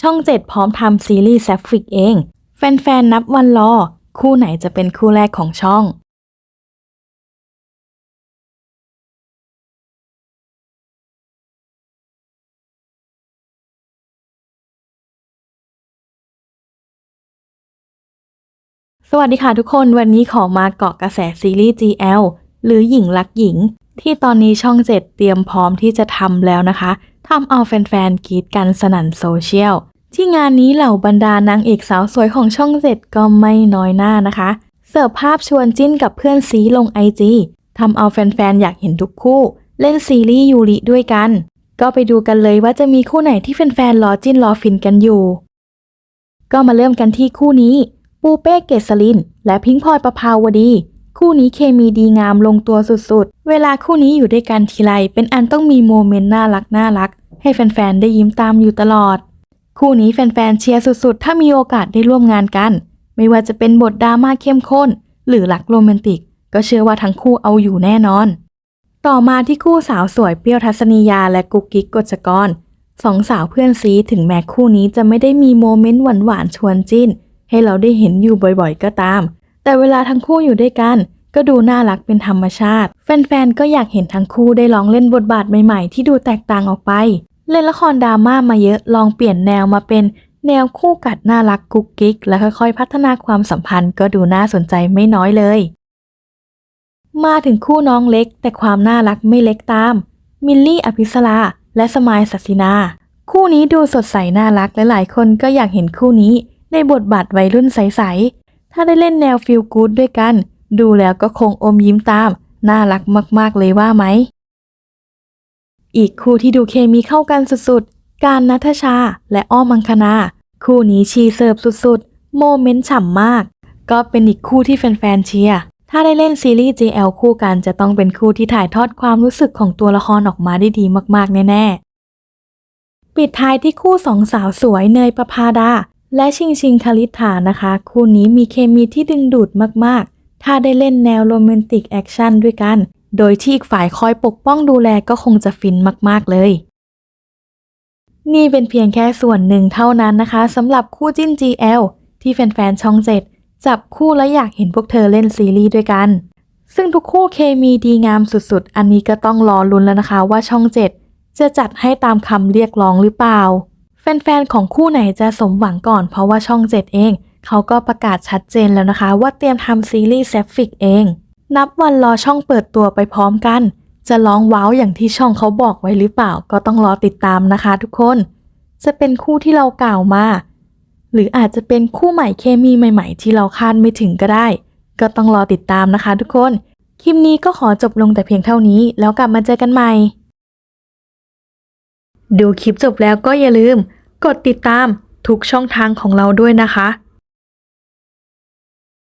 ช่องเจ็ดพร้อมทำซีรีส์แซฟฟิกเอง แฟนๆ นับวันรอ คู่ไหนจะเป็นคู่แรกของช่องสวัสดีค่ะทุกคนวันนี้ขอมาเกาะกระแสซีรีส์ GL หรือหญิงรักหญิง ที่ตอนนี้ช่องเจ็ดเตรียมพร้อมที่จะทำแล้วนะคะทำเอาแฟนๆกรีดกันสนั่นโซเชียล ที่งานนี้เหล่าบรรดานางเอกสาวสวยของช่องเจ็ดก็ไม่น้อยหน้านะคะ เสิร์ฟภาพชวนจิ้นกับเพื่อนซีลงไอจีทำเอาแฟนๆอยากเห็นทุกคู่ เล่นซีรีส์ยูริด้วยกัน ก็ไปดูกันเลยว่าจะมีคู่ไหนที่แฟนๆรอจิ้นรอฟินกันอยู่ ก็มาเริ่มกันที่คู่นี้ ปูเป้เกษลิน และพิงค์พลอยประภาวดี คู่นี้เคมีดีงามลงตัวสุดๆ เวลาคู่นี้อยู่ด้วยกันทีไรเป็นอันต้องมีโมเมนต์น่ารักน่ารัก ให้แฟนๆ ได้ยิ้มตามอยู่ตลอด คู่นี้แฟนๆ เชียร์สุดๆ ถ้ามีโอกาสได้ร่วมงานกัน ไม่ว่าจะเป็นบทดราม่าเข้มข้น หรือรักโรแมนติก ก็เชื่อว่าทั้งคู่เอาอยู่แน่นอน ต่อมาที่คู่สาวสวยเปรี้ยวทัศนียาและกุ๊กกิ๊กกฎชกรสองสาวเพื่อนซีถึงแม้คู่นี้จะไม่ได้มีโมเมนต์หวานๆชวนจิ้น ให้เราได้เห็นอยู่บ่อยๆ ก็ตาม แต่เวลาทั้งคู่อยู่ด้วยกัน ก็ดูน่ารักเป็นธรรมชาติ แฟนๆ ก็อยากเห็นทั้งคู่ได้ลองเล่นบทบาทใหม่ๆ ที่ดูแตกต่างออกไป เล่นละครดราม่ามาเยอะลองเปลี่ยนแนวมาเป็นแนวคู่กัดน่ารักกุ๊กกิ๊ก และค่อยๆ พัฒนาความสัมพันธ์ก็ดูน่าสนใจไม่น้อยเลย มาถึงคู่น้องเล็ก แต่ความน่ารักไม่เล็กตาม มิลลี่อภิสราและสมายสัสินา คู่นี้ดูสดใสน่ารักและหลายคนก็อยากเห็นคู่นี้ในบทบาทวัยรุ่นใสๆ ถ้าได้เล่นแนวฟิลกู๊ดด้วยกัน ดูแล้วก็คงอมยิ้มตาม น่ารักมากๆเลยว่าไหม อีกคู่ที่ดูเคมีเข้ากันสุดๆ การนัทชาและอ้อมังคณาคู่นี้ชีเสิร์ฟสุดๆ โมเมนต์ฉ่ำมาก ก็เป็นอีกคู่ที่แฟนๆเชียร์ถ้าได้เล่นซีรีส์ JL คู่กันจะต้องเป็นคู่ที่ถ่ายทอดความรู้สึกของตัวละครออกมาได้ดีมากๆ แน่ๆ ปิดท้ายที่คู่สองสาวสวยเนยประภาดา และชิงชิงคลิษฐานะคะ คู่นี้มีเคมีที่ดึงดูดมากๆ ถ้าได้เล่นแนวโรแมนติกแอคชั่นด้วยกัน โดยที่อีกฝ่ายคอยปกป้องดูแลก็คงจะฟินมากๆเลย นี่เป็นเพียงแค่ส่วนหนึ่งเท่านั้นนะคะสำหรับคู่จิ้น GL ที่แฟนๆช่องเจ็ดจับคู่และอยากเห็นพวกเธอเล่นซีรีส์ด้วยกัน ซึ่งทุกคู่เคมีดีงามสุดๆ อันนี้ก็ต้องรอลุ้นแล้วนะคะว่าช่องเจ็ดจะจัดให้ตามคำเรียกร้องหรือเปล่า แฟนๆ ของคู่ไหนจะสมหวังก่อนเพราะว่าช่อง 7 เอง เขาก็ประกาศชัดเจนแล้วนะคะ ว่าเตรียมทำซีรีส์แซฟฟิกเอง นับวันรอช่องเปิดตัวไปพร้อมกัน จะร้องว้าวอย่างที่ช่องเขาบอกไว้หรือเปล่า ก็ต้องรอติดตามนะคะทุกคน จะเป็นคู่ที่เรากล่าวมา หรืออาจจะเป็นคู่ใหม่เคมีใหม่ ๆ ที่เราคาดไม่ถึงก็ได้ ก็ต้องรอติดตามนะคะ ทุกคน คลิปนี้ก็ขอจบลงแต่เพียงเท่านี้ แล้วกลับมาเจอกันใหม่ ดูคลิปจบแล้วก็อย่าลืม กดติดตามทุกช่องทางของเราด้วยนะคะ